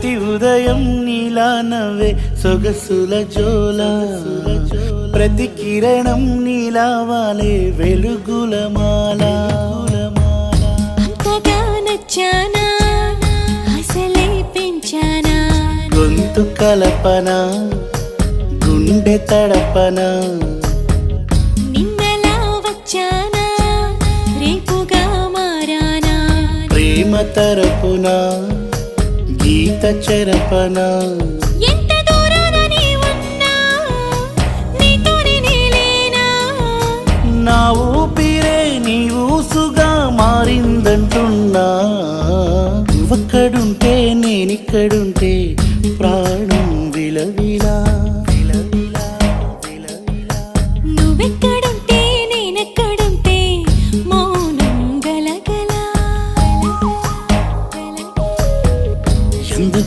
ప్రతి ఉదయం నీలా నవ్వే సొగసుల జోల. ప్రతి కిరణం నీలా వాలే వెలుగుల మాల. గొంతు కలపన? గుండె తడపన? నిన్నలా వచ్చానా? రేపుగా మారానా? ప్రేమ తరపున? గీత చెరపన. నా ఊపిరే నీ ఊసుగా మారిందంటున్నా. ఒక్కడుంటే నేనిక్కడుంటే ప్రాణం విలవిలా. విలవిలా విలవిలా నువ్వు எந்த